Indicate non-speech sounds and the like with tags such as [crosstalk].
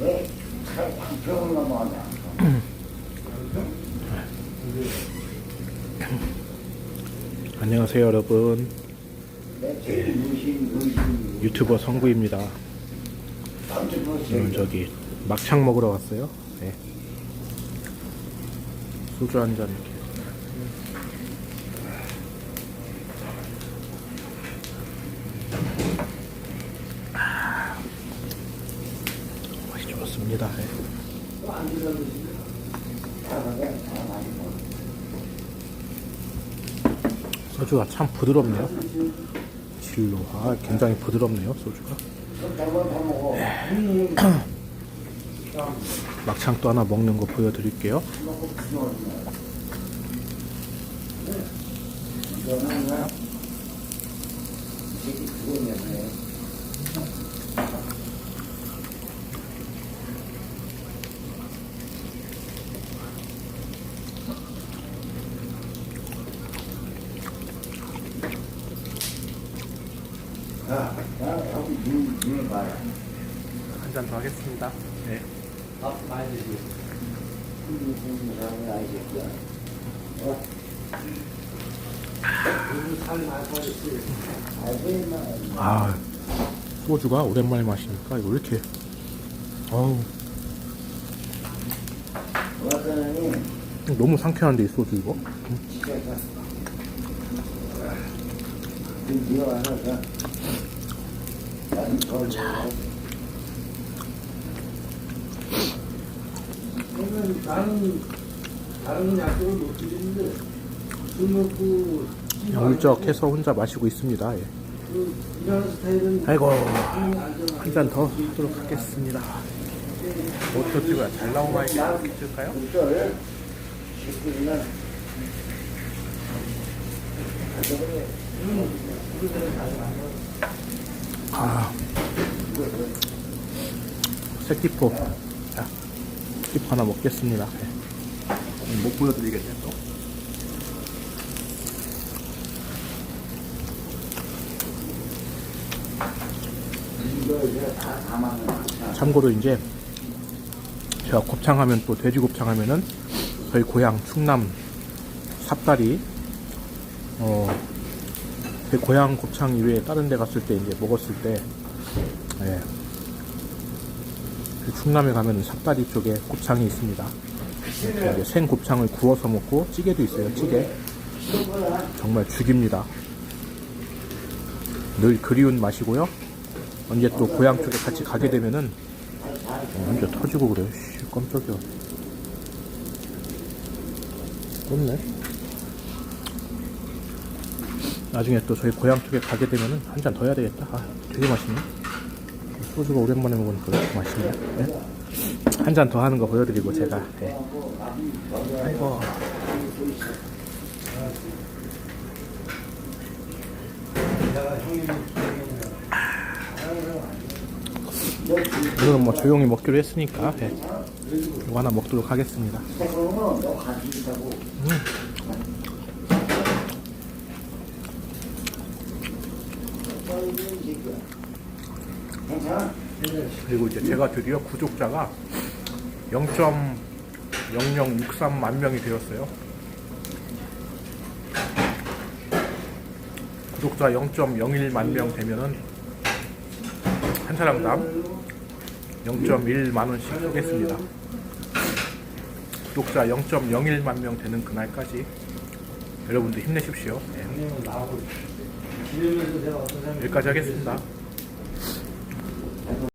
왜? 넘어가냐? 안녕하세요 여러분 유튜버 성구입니다 오늘 저기 막창 먹으러 왔어요 네. 소주 한잔 이렇게 아, 좋습니다. 네. 소주가 참 부드럽네요. 아 굉장히 부드럽네요 소주가. [clears throat] 막창 또 하나 먹는 거 보여드릴게요 한 잔 더 하겠습니다 네. 밥 많이 드시고. 아 소주가 오랜만에 마시니까 이거 왜 이렇게 어우 왔더니, 너무 상쾌한데 이 소주 이거 집 에서. 그, 니가 와서, 저, 나는 걸 그러면 나는 다른 약속을 못 드리는데 술 먹고 그냥 울적해서 혼자 마시고 있습니다 예. 그 일하는 스타일은 아이고 한 잔 더 하도록 하겠습니다 어떻게 찍어야 잘 나오나 찍을까요? 식구들은 아 새끼포 자 새끼포 하나 먹겠습니다 예. 못 보여드리겠네요 또. 참고로 이제 제가 곱창 하면 또 돼지 곱창 하면은 저희 고향 충남 삽다리 어 제 고향 곱창 이외에 다른 데 갔을 때 이제 먹었을 때 예. 그 충남에 가면 삽다리 쪽에 곱창이 있습니다. 이제 생 곱창을 구워서 먹고 찌개도 있어요. 찌개 정말 죽입니다. 늘 그리운 맛이고요. 언제 또 고향 쪽에 같이 가게 되면은 어, 완전 터지고 그래. 씨, 깜짝이야. 떴네. 나중에 또 저희 고향 쪽에 가게 되면은 한 잔 더 해야 되겠다. 아, 되게 맛있네. 소주가 오랜만에 먹으니까 왜 이렇게 맛있네. 네? 한잔 더 하는 거 보여드리고 제가. 네. 아이고. 오늘은 뭐 조용히 먹기로 했으니까 네. 이거 하나 먹도록 하겠습니다. 그러면 너 같이 있다고. 괜찮아? 그리고 이제 제가 드디어 구독자가 0.0063만 명이 되었어요. 구독자 0.01만 명 되면은 한 사람당 0.1만 원씩 쏘겠습니다. 구독자 0.01만 명 되는 그날까지 여러분들 힘내십시오. 네, 여기까지 하겠습니다.